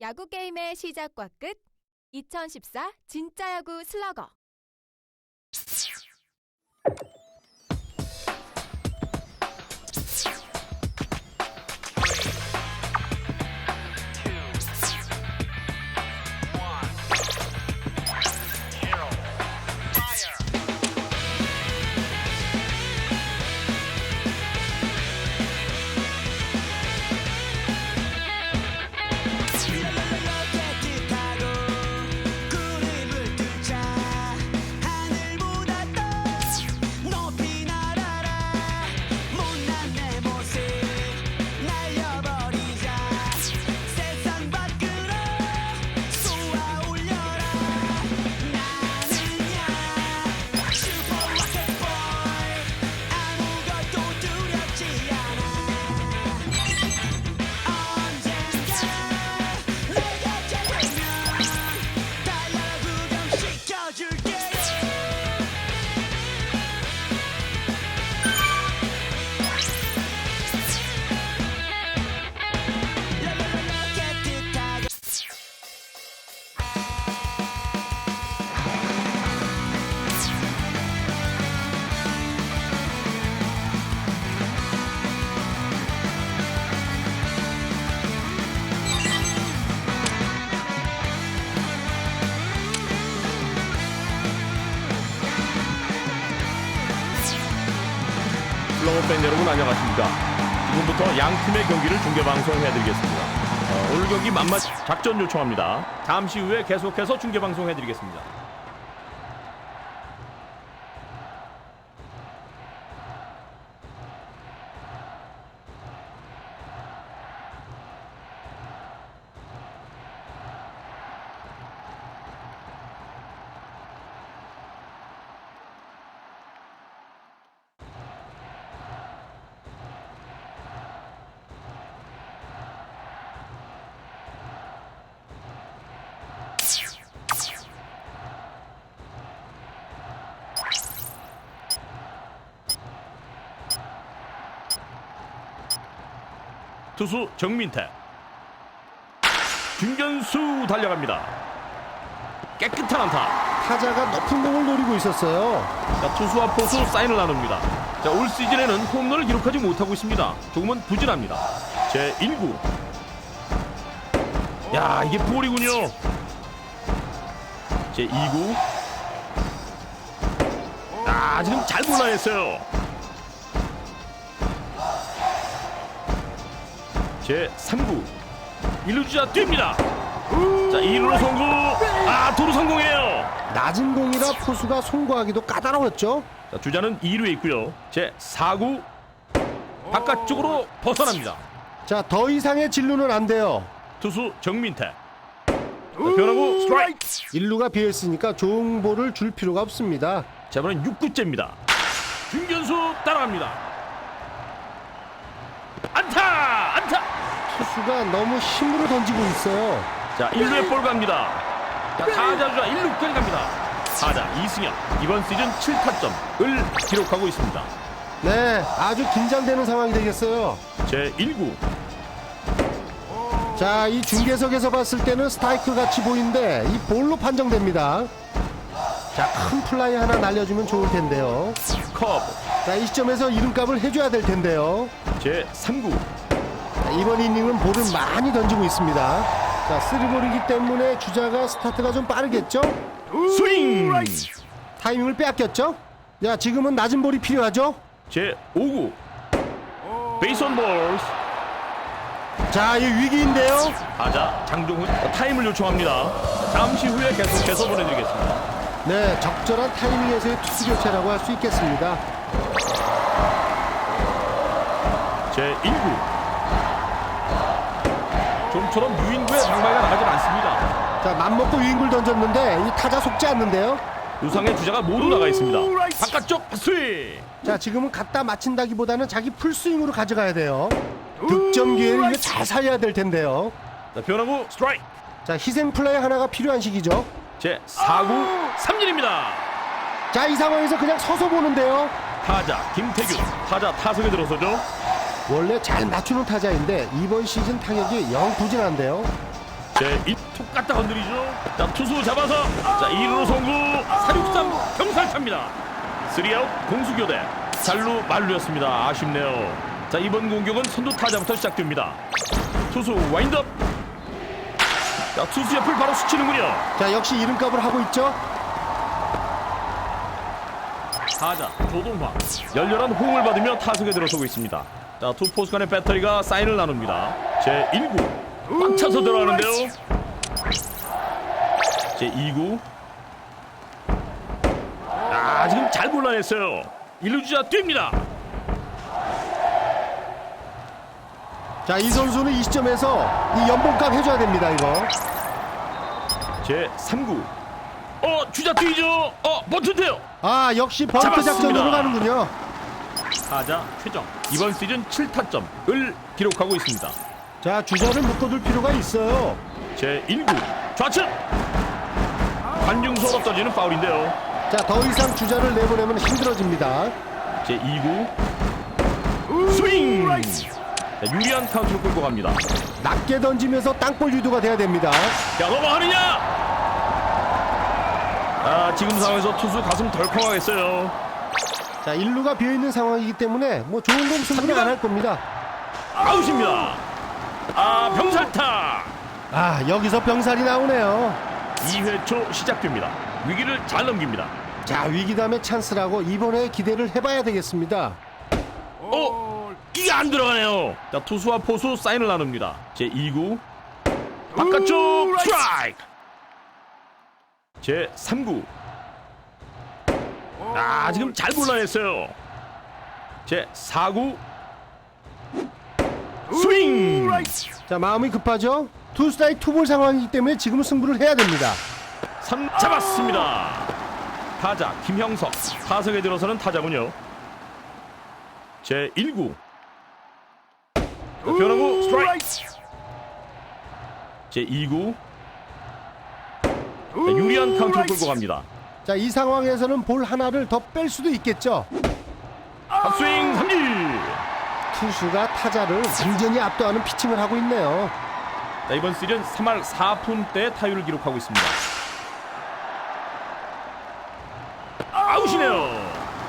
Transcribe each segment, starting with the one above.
야구 게임의 시작과 끝. 2014 진짜 야구 슬러거 팬 여러분 안녕하십니까? 지금부터 양 팀의 경기를 중계 방송해드리겠습니다. 어, 오늘 경기 만맛 작전 요청합니다. 잠시 후에 계속해서 중계 방송해드리겠습니다 투수 정민태 중견수 달려갑니다 깨끗한 안타 타자가 높은 공을 노리고 있었어요. 자, 투수와 포수 사인을 나눕니다. 자, 올 시즌에는 홈런을 기록하지 못하고 있습니다. 조금은 부진합니다. 제 1구. 야, 이게 볼이군요. 제 2구. 아, 지금 잘 골라냈어요. 제 3구. 1루 주자 뜁니다. 자, 2루로 성공. 아, 도루 성공해요. 낮은 공이라 포수가 송구하기도 까다로웠죠. 자, 주자는 2루에 있고요. 제 4구 바깥쪽으로 벗어납니다. 자, 더 이상의 진루는 안 돼요. 투수 정민태. 자, 변하고 스트라이크. 일루가 비어 있으니까 좋은 볼을 줄 필요가 없습니다. 자, 이번엔 6구째입니다. 중견수 따라갑니다. 안타! 안타! 투수가 너무 힘으로 던지고 있어요. 자, 1루에 볼 갑니다. 자, 타자 주자 1루까지 갑니다. 타자 이승엽 이번 시즌 7타점을 기록하고 있습니다. 네, 아주 긴장되는 상황이 되겠어요. 제 1구 자, 이 중계석에서 봤을 때는 스타이크 같이 보이는데 이 볼로 판정됩니다. 자, 큰 플라이 하나 날려주면 좋을 텐데요. 커브 자, 이 시점에서 이름값을 해줘야 될 텐데요. 제 3구 자, 이번 이닝은 볼을 많이 던지고 있습니다. 자, 쓰리볼이기 때문에 주자가 스타트가 좀 빠르겠죠? 스윙 타이밍을 빼앗겼죠? 자, 지금은 낮은 볼이 필요하죠? 제 5구 베이선 볼스 자, 이 위기인데요. 타자 장종훈 타임을 요청합니다. 잠시 후에 계속해서 보내드리겠습니다. 네, 적절한 타이밍에서의 투수 교체라고 할 수 있겠습니다. 제 1구 좀처럼 유인구에 방망이가 나가진 않습니다. 자, 맘먹고 유인구를 던졌는데 이 타자 속지 않는데요. 유상의 주자가 모두 나가 있습니다. 바깥쪽 스윙 자, 지금은 갖다 맞힌다기보다는 자기 풀스윙으로 가져가야 돼요. 득점 기회를 이거 잘 살려야 될 텐데요. 자, 변하고 스트라이크 자, 희생 플레이 하나가 필요한 시기죠. 제 4구 삼진입니다. 자, 이 상황에서 그냥 서서 보는데요. 타자 김태균 타자 타석에 들어서죠. 원래 잘 맞추는 타자인데 이번 시즌 타격이 영 부진한데요. 제1툭 갖다 건드리죠. 자, 투수 잡아서 자, 2루로 송구. 463 경살차입니다. 3아웃 공수교대. 잘루 만루였습니다. 아쉽네요. 자, 이번 공격은 선두 타자부터 시작됩니다. 투수 와인드업. 자, 투수 옆을 바로 스치는군요. 자, 역시 이름값을 하고 있죠. 타자 조동화 열렬한 호응을 받으며 타석에 들어서고 있습니다. 자, 두 포수 간의 배터리가 사인을 나눕니다. 제 1구 꽉 차서 들어가는데요. 제 2구 아, 지금 잘 골라냈어요. 1루 주자 뜁니다. 자, 이 선수는 이 시점에서 이 연봉값 해줘야 됩니다, 이거. 제 3구 어, 주자 뛰죠. 어, 버튼데요. 아, 역시 번트 잡았습니다. 작전으로 가는군요. 타자 최정 이번 시즌 7타점을 기록하고 있습니다. 자, 주자를 묶어둘 필요가 있어요. 제 1구 좌측 관중소가 떠지는 파울인데요. 자, 더 이상 주자를 내보내면 힘들어집니다. 제 2구 스윙 자, 유리한 카운트를 끌고 갑니다. 낮게 던지면서 땅볼 유도가 돼야 됩니다. 야 넘어가느냐? 아 지금 상황에서 투수 가슴 덜컹하겠어요. 자, 일루가 비어있는 상황이기 때문에 뭐 좋은 공 승부는 안할 겁니다. 아웃입니다. 아 병살타 아, 여기서 병살이 나오네요. 2회 초 시작됩니다. 위기를 잘 넘깁니다. 자, 위기담의 찬스라고 이번에 기대를 해봐야 되겠습니다. 어 이게 안 들어가네요. 자 투수와 포수 사인을 나눕니다. 제 2구 바깥쪽 스트라이크. 제 3구 아 지금 잘 골라냈어요. 제 4구 스윙. 자, 마음이 급하죠? 투 스타이 투볼 상황이기 때문에 지금 승부를 해야 됩니다. 3 잡았습니다. 타자 김형석 타석에 들어서는 타자군요. 제 1구 변화구 스트라이크. 제 2구 유리한 카운트를 끌고 갑니다. 자, 이 상황에서는 볼 하나를 더 뺄 수도 있겠죠. 탑스윙 삼진. 투수가 타자를 완전히 압도하는 피칭을 하고 있네요. 자, 이번 시즌 3할 4푼대 타율을 기록하고 있습니다. 아웃이네요.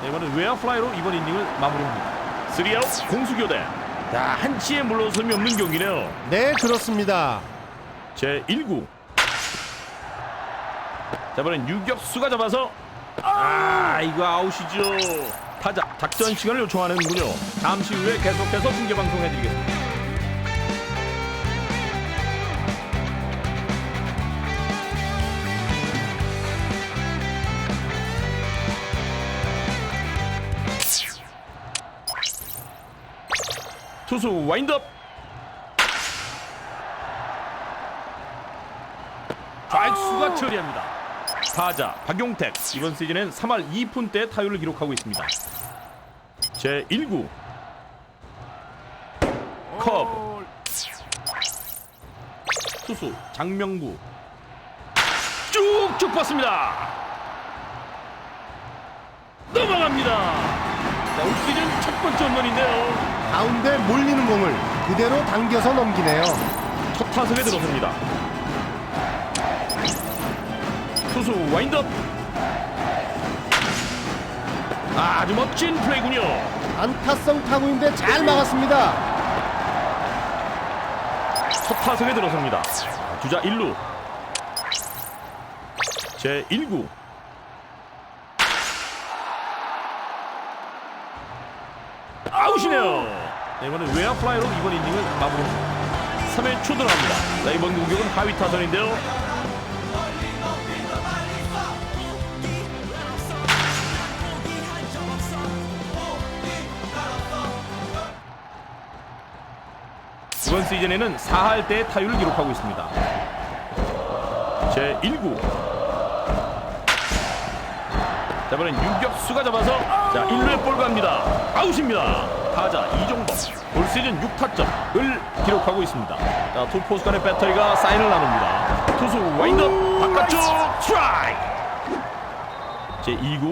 네, 이번엔 외야 플라이로 이번 이닝을 마무리합니다. 3아웃 공수교대. 자, 한치의 물러섬이 없는 경기네요. 네, 그렇습니다. 제 1구. 자, 이번엔 유격수가 잡아서 아, 이거 아웃이죠. 타자 작전 시간을 요청하는군요. 잠시 후에 계속해서 중계 방송해 드리겠습니다. 투수 와인드업 좌익수가 처리합니다. 타자 박용택 이번 시즌엔 3할 2푼대 타율을 기록하고 있습니다. 제 1구 커브 투수 장명구 쭉쭉 뻗습니다. 넘어갑니다. 자, 올 시즌 첫 번째 홈런인데요. 가운데 몰리는 공을 그대로 당겨서 넘기네요. 첫 타석에 들어섭니다. 투수 와인드업. 아주 멋진 플레이군요. 안타성 타구인데 잘 막았습니다. 첫 타석에 들어섭니다. 주자 1루. 제 1구. 아웃이네요. 네, 이번엔 외야 플라이로 이번 이닝을 마무리합니다. 3회 초 들어갑니다. 자, 이번 공격은 하위 타선인데요. 이번 시즌에는 4할 때 타율을 기록하고 있습니다. 제 1구. 자, 이번엔 유격수가 잡아서 자, 1루에 볼 갑니다. 아웃입니다. 타자 이종범. 올 시즌 6타점을 기록하고 있습니다. 자, 두 포수 간의 배터리가 사인을 나눕니다. 투수 와인드업 바깥쪽 스트라이크. 제 2구